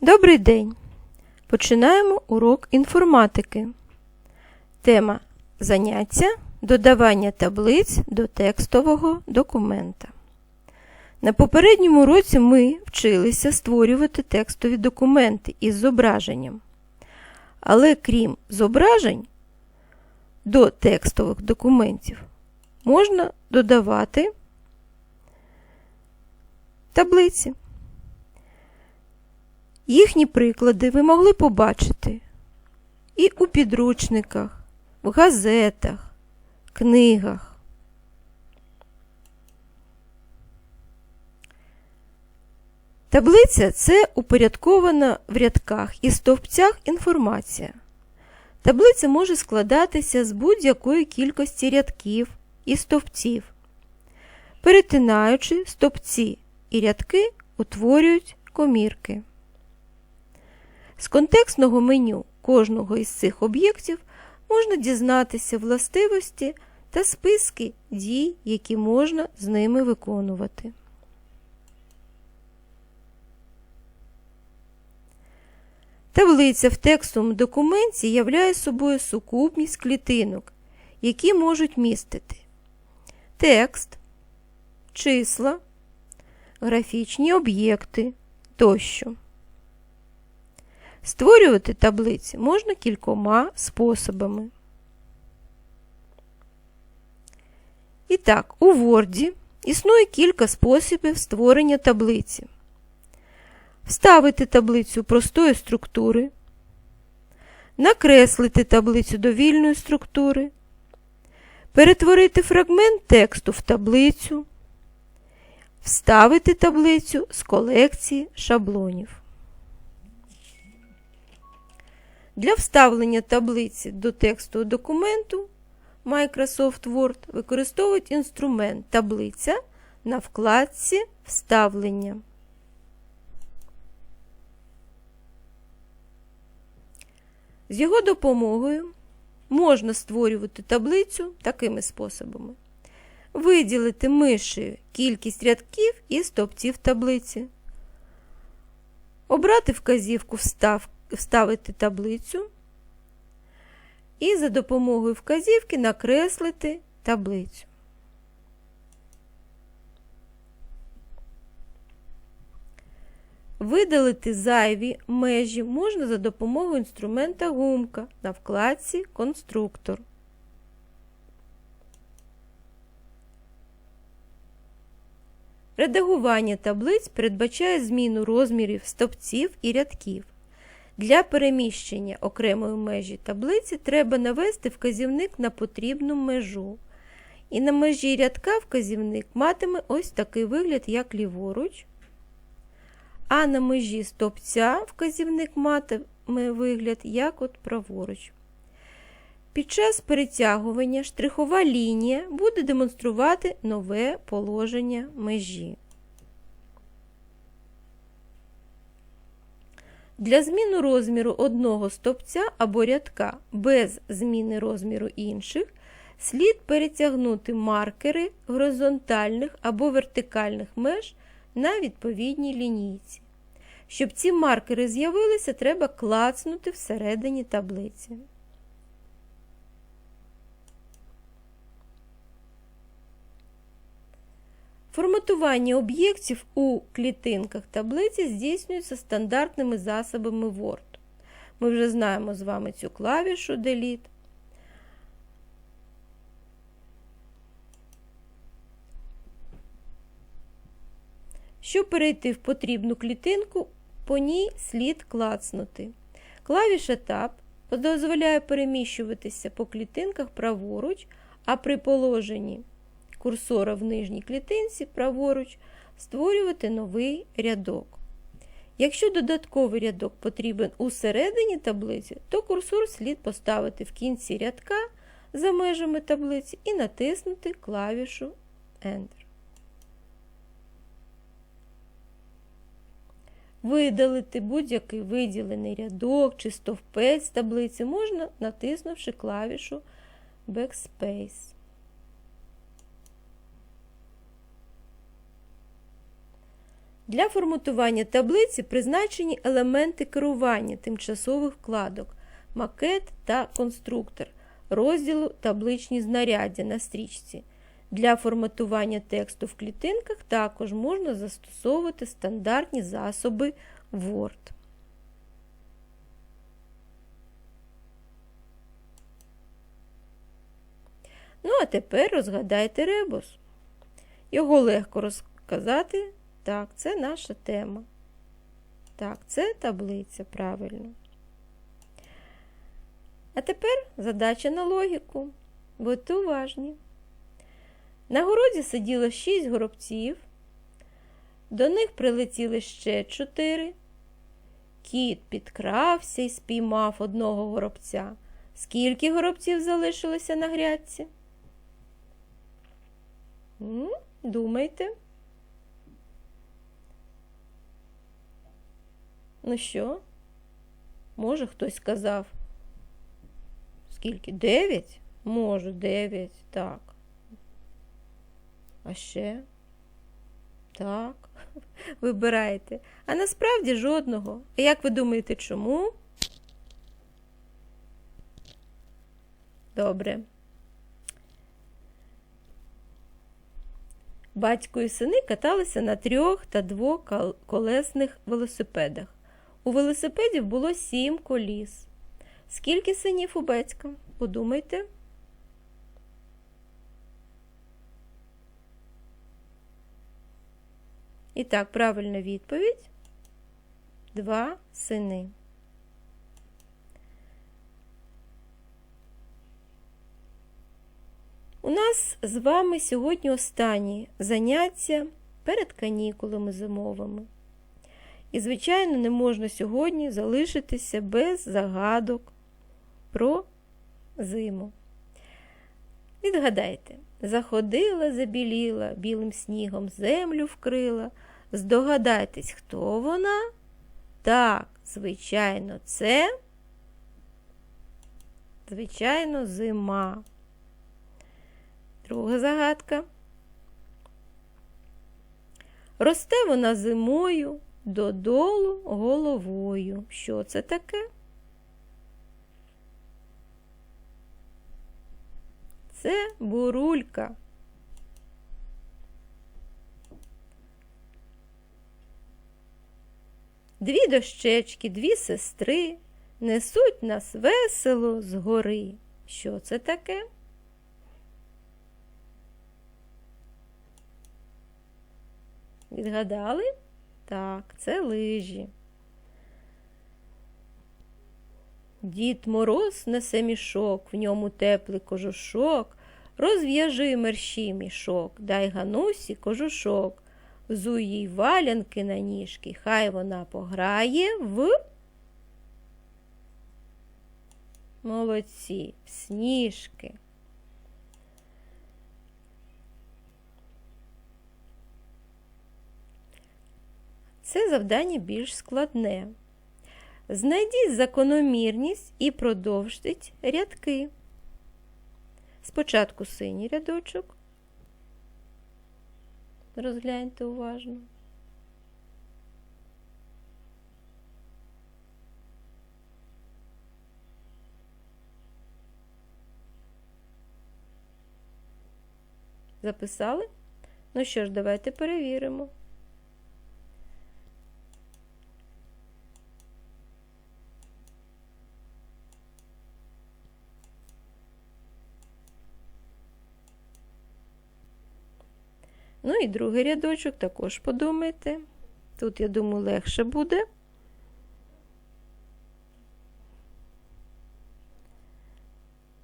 Добрий день! Починаємо урок інформатики. Тема заняття додавання таблиць до текстового документа. На попередньому уроці ми вчилися створювати текстові документи із зображенням. Але крім зображень, до текстових документів можна додавати таблиці. Їхні приклади ви могли побачити і у підручниках, в газетах, книгах. Таблиця це упорядкована в рядках і стовпцях інформація. Таблиця може складатися з будь-якої кількості рядків і стовпців. Перетинаючи стовпці і рядки утворюють комірки. З контекстного меню кожного із цих об'єктів можна дізнатися властивості та списки дій, які можна з ними виконувати. Таблиця в текстовому документі являє собою сукупність клітинок, які можуть містити текст, числа, графічні об'єкти тощо. Створювати таблиці можна кількома способами. І так, у Word існує кілька способів створення таблиці. Вставити таблицю простої структури, накреслити таблицю довільної структури, перетворити фрагмент тексту в таблицю, вставити таблицю з колекції шаблонів. Для вставлення таблиці до тексту документу Microsoft Word використовують інструмент таблиця на вкладці Вставлення. З його допомогою можна створювати таблицю такими способами. Виділити мишею кількість рядків і стовпців таблиці. Обрати вказівку Встав, Вставити таблицю. І за допомогою вказівки накреслити таблицю. Видалити зайві межі можна за допомогою інструмента гумка на вкладці Конструктор. Редагування таблиць передбачає зміну розмірів стовпців і рядків. Для переміщення окремої межі таблиці треба навести вказівник на потрібну межу. І на межі рядка вказівник матиме ось такий вигляд, як ліворуч а на межі стовпця вказівник матиме вигляд, як от праворуч. Під час перетягування штрихова лінія буде демонструвати нове положення межі. Для зміни розміру одного стовпця або рядка без зміни розміру інших слід перетягнути маркери горизонтальних або вертикальних меж на відповідній лінійці. Щоб ці маркери з'явилися, треба клацнути всередині таблиці. Форматування об'єктів у клітинках таблиці здійснюється стандартними засобами Word. Ми вже знаємо з вами цю клавішу Delete. Щоб перейти в потрібну клітинку, по ній слід клацнути. Клавіша Tab дозволяє переміщуватися по клітинках праворуч, а при положенні курсора в нижній клітинці праворуч створювати новий рядок. Якщо додатковий рядок потрібен у середині таблиці, то курсор слід поставити в кінці рядка за межами таблиці і натиснути клавішу Enter. Видалити будь-який виділений рядок чи стовпець таблиці можна, натиснувши клавішу Backspace. Для форматування таблиці призначені елементи керування тимчасових вкладок, макет та конструктор, розділу табличні знаряддя на стрічці. Для форматування тексту в клітинках також можна застосовувати стандартні засоби Word. Ну, а тепер розгадайте ребус. Його легко розказати. Так, це наша тема. Так, це таблиця, правильно. А тепер задача на логіку. Будьте уважні. На городі сиділо шість горобців, до них прилетіли ще чотири. Кіт підкрався і спіймав одного горобця. Скільки горобців залишилося на грядці? М? Думайте. Ну що? Може, хтось сказав. Скільки? Дев'ять? Може, дев'ять, так. А ще? Так. Вибирайте. А насправді жодного. А як ви думаєте, чому? Добре. Батько і сини каталися на трьох та двоколесних велосипедах. У велосипедів було сім коліс. Скільки синів у батька? Подумайте. І так, правильна відповідь. Два сини. У нас з вами сьогодні останні заняття перед канікулами зимовими. І, звичайно, не можна сьогодні залишитися без загадок про зиму. Відгадайте, заходила, забіліла, білим снігом землю вкрила. Здогадайтесь, хто вона? Так, звичайно, це, звичайно, зима. Друга загадка. Росте вона зимою додолу головою. Що це таке? Це бурулька. Дві дощечки, дві сестри несуть нас весело з гори. Що це таке? Відгадали? Так, це лижі. Дід мороз несе мішок, в ньому теплий кожушок. Розв'яжи мерщій мішок, дай ганусі кожушок, взуй їй валянки на ніжки, хай вона пограє в молодці, в сніжки. Це завдання більш складне. Знайдіть закономірність і продовжіть рядки. Спочатку синій рядочок. Розгляньте уважно. Записали? Ну що ж, давайте перевіримо. Ну і другий рядочок також подумайте. Тут, я думаю, легше буде.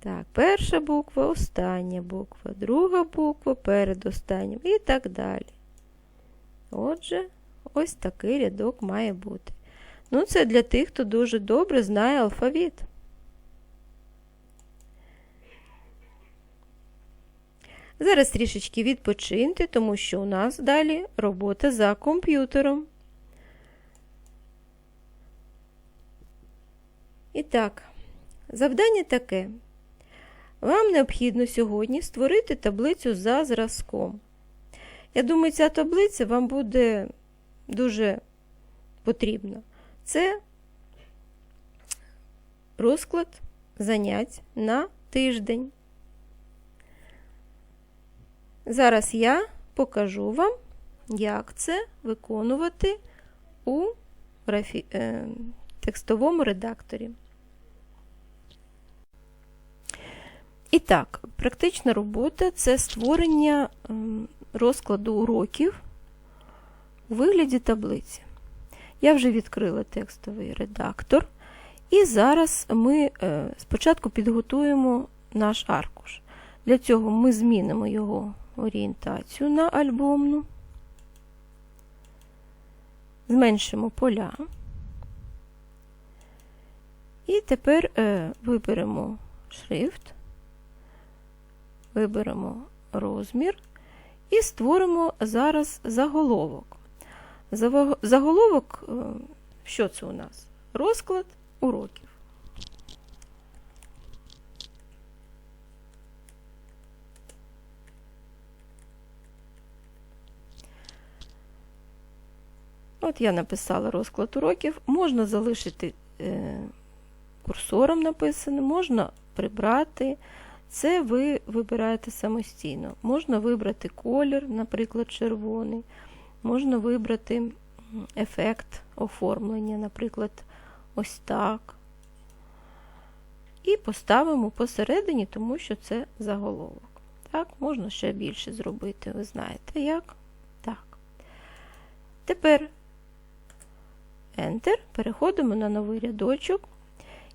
Так, перша буква, остання буква, друга буква перед останнім і так далі. Отже, ось такий рядок має бути. Ну, це для тих, хто дуже добре знає алфавіт. Зараз трішечки відпочиньте, тому що у нас далі робота за комп'ютером. І так, завдання таке. Вам необхідно сьогодні створити таблицю за зразком. Я думаю, ця таблиця вам буде дуже потрібно, це розклад занять на тиждень. Зараз я покажу вам, як це виконувати у графі... е, текстовому редакторі. І так, практична робота це створення ем, розкладу уроків у вигляді таблиці. Я вже відкрила текстовий редактор, і зараз ми е, спочатку підготуємо наш аркуш. Для цього ми змінимо його орієнтацію на альбомну, зменшимо поля. І тепер е, виберемо шрифт, виберемо розмір і створимо зараз заголовок. Заголовок, е, що це у нас? Розклад уроків. От я написала розклад уроків, можна залишити е, курсором написано, можна прибрати. Це ви вибираєте самостійно. Можна вибрати колір, наприклад, червоний, можна вибрати ефект оформлення, наприклад, ось так. І поставимо посередині, тому що це заголовок. Так, можна ще більше зробити, ви знаєте як? Так. Тепер Enter, переходимо на новий рядочок.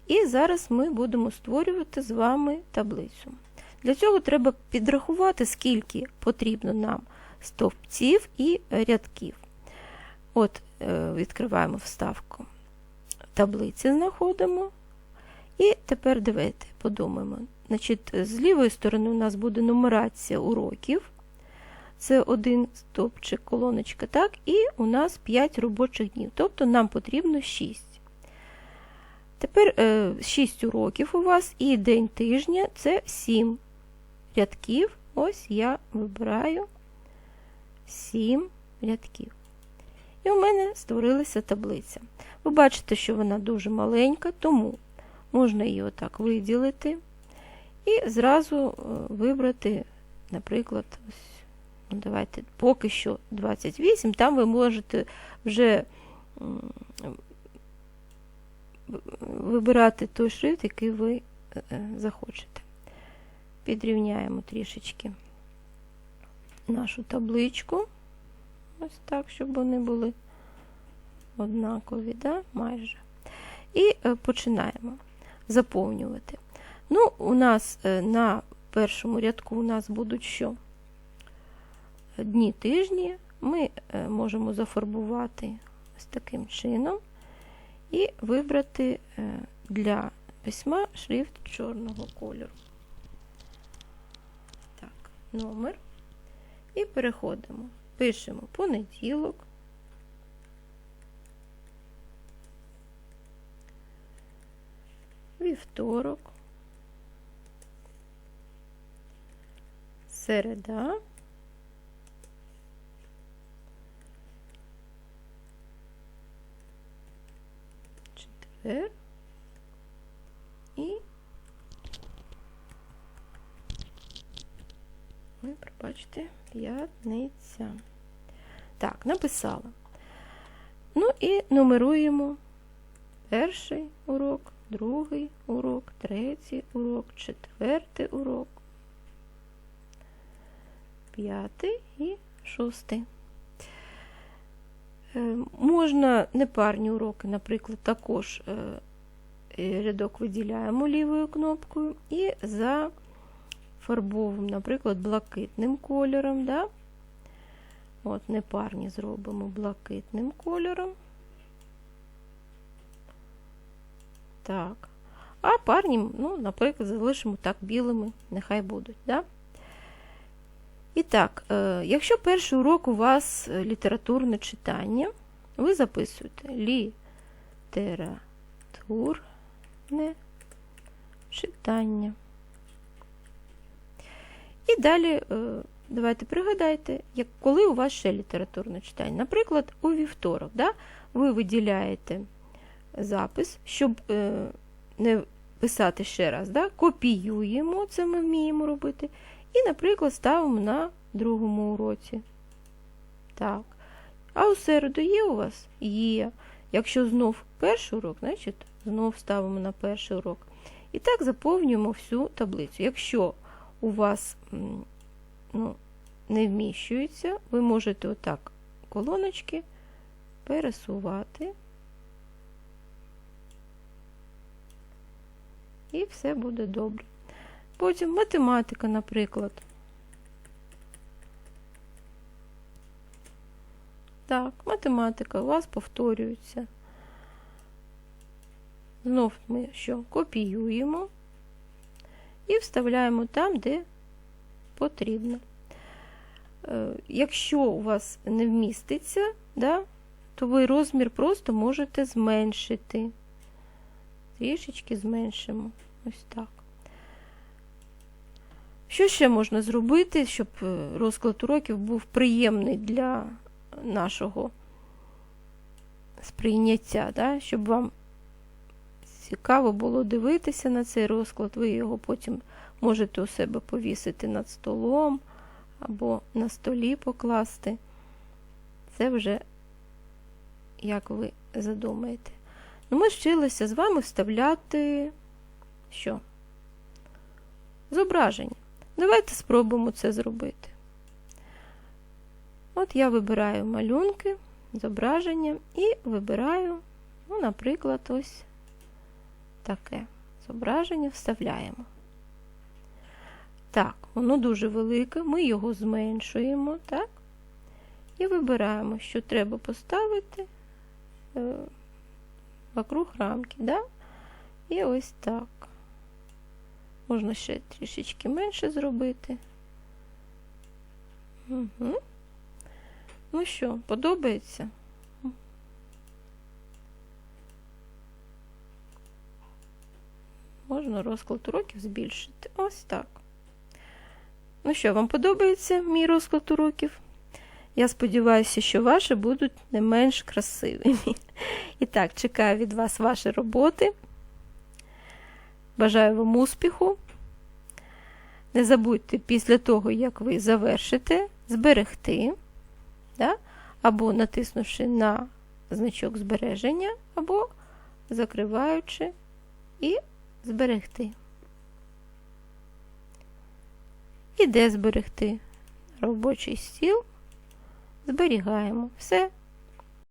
І зараз ми будемо створювати з вами таблицю. Для цього треба підрахувати, скільки потрібно нам стовпців і рядків. От, е, відкриваємо вставку таблиці, знаходимо. І тепер давайте подумаємо. Значить, З лівої сторони у нас буде нумерація уроків. Це один стовпчик, колоночка, так, і у нас 5 робочих днів. Тобто нам потрібно 6. Тепер 6 е, уроків у вас і день тижня це 7 рядків. Ось я вибираю 7 рядків. І у мене створилася таблиця. Ви бачите, що вона дуже маленька, тому можна її отак виділити і зразу е, вибрати, наприклад, ось, давайте поки що 28, там ви можете вже вибирати той шрифт, який ви е, е, захочете. Підрівняємо трішечки нашу табличку. Ось так, щоб вони були однакові, да? майже. І е, починаємо заповнювати. Ну, у нас на першому рядку у нас будуть що? Дні тижні. Ми можемо зафарбувати ось таким чином і вибрати е, для письма шрифт чорного кольору. Так, номер. І переходимо. Пишемо понеділок. Вівторок, середа. Тепер і ви пробачте, п'ятниця. Так, написала. Ну і нумеруємо перший урок, другий урок, третій урок, четвертий урок, п'ятий і шостий. Е, можна непарні уроки, наприклад, також е, е, рядок виділяємо лівою кнопкою і зафарбовуємо, наприклад, блакитним кольором. Да? От, непарні зробимо блакитним кольором. Так. А парні, ну, наприклад, залишимо так білими, нехай будуть. Да? І так, е, якщо перший урок у вас е, літературне читання, ви записуєте літературне читання. І далі е, давайте пригадайте, коли у вас ще літературне читання. Наприклад, у вівторок да, ви виділяєте запис, щоб не писати ще раз, да, копіюємо, це ми вміємо робити, і, наприклад, ставимо на другому уроці. Так. А у середу є у вас? Є. Якщо знов перший урок, значить знов ставимо на перший урок. І так заповнюємо всю таблицю. Якщо у вас ну, не вміщується, ви можете отак колоночки пересувати. І все буде добре. Потім математика, наприклад. Так, математика у вас повторюється. Знов ми що? Копіюємо і вставляємо там, де потрібно. Е, Якщо у вас не вміститься, да, то ви розмір просто можете зменшити. Трішечки зменшимо. Ось так. Що ще можна зробити, щоб е, розклад уроків був приємний для нашого сприйняття, да? щоб вам цікаво було дивитися на цей розклад, ви його потім можете у себе повісити над столом або на столі покласти. Це вже як ви задумаєте. Ну, Ми вчилися з вами вставляти що? Зображення. Давайте спробуємо це зробити. От я вибираю малюнки, зображення і вибираю, ну, наприклад, ось таке зображення вставляємо. Так, воно дуже велике, ми його зменшуємо, так? І вибираємо, що треба поставити е, вокруг рамки, да? І ось так. Можна ще трішечки менше зробити. Угу. Ну що, подобається? Можна розклад уроків збільшити. Ось так. Ну що, вам подобається мій розклад уроків? Я сподіваюся, що ваші будуть не менш красивими. І так, чекаю від вас ваші роботи. Бажаю вам успіху. Не забудьте після того, як ви завершите, зберегти, да? або натиснувши на значок збереження, або закриваючи і зберегти. І де зберегти? Робочий стіл. Зберігаємо. Все.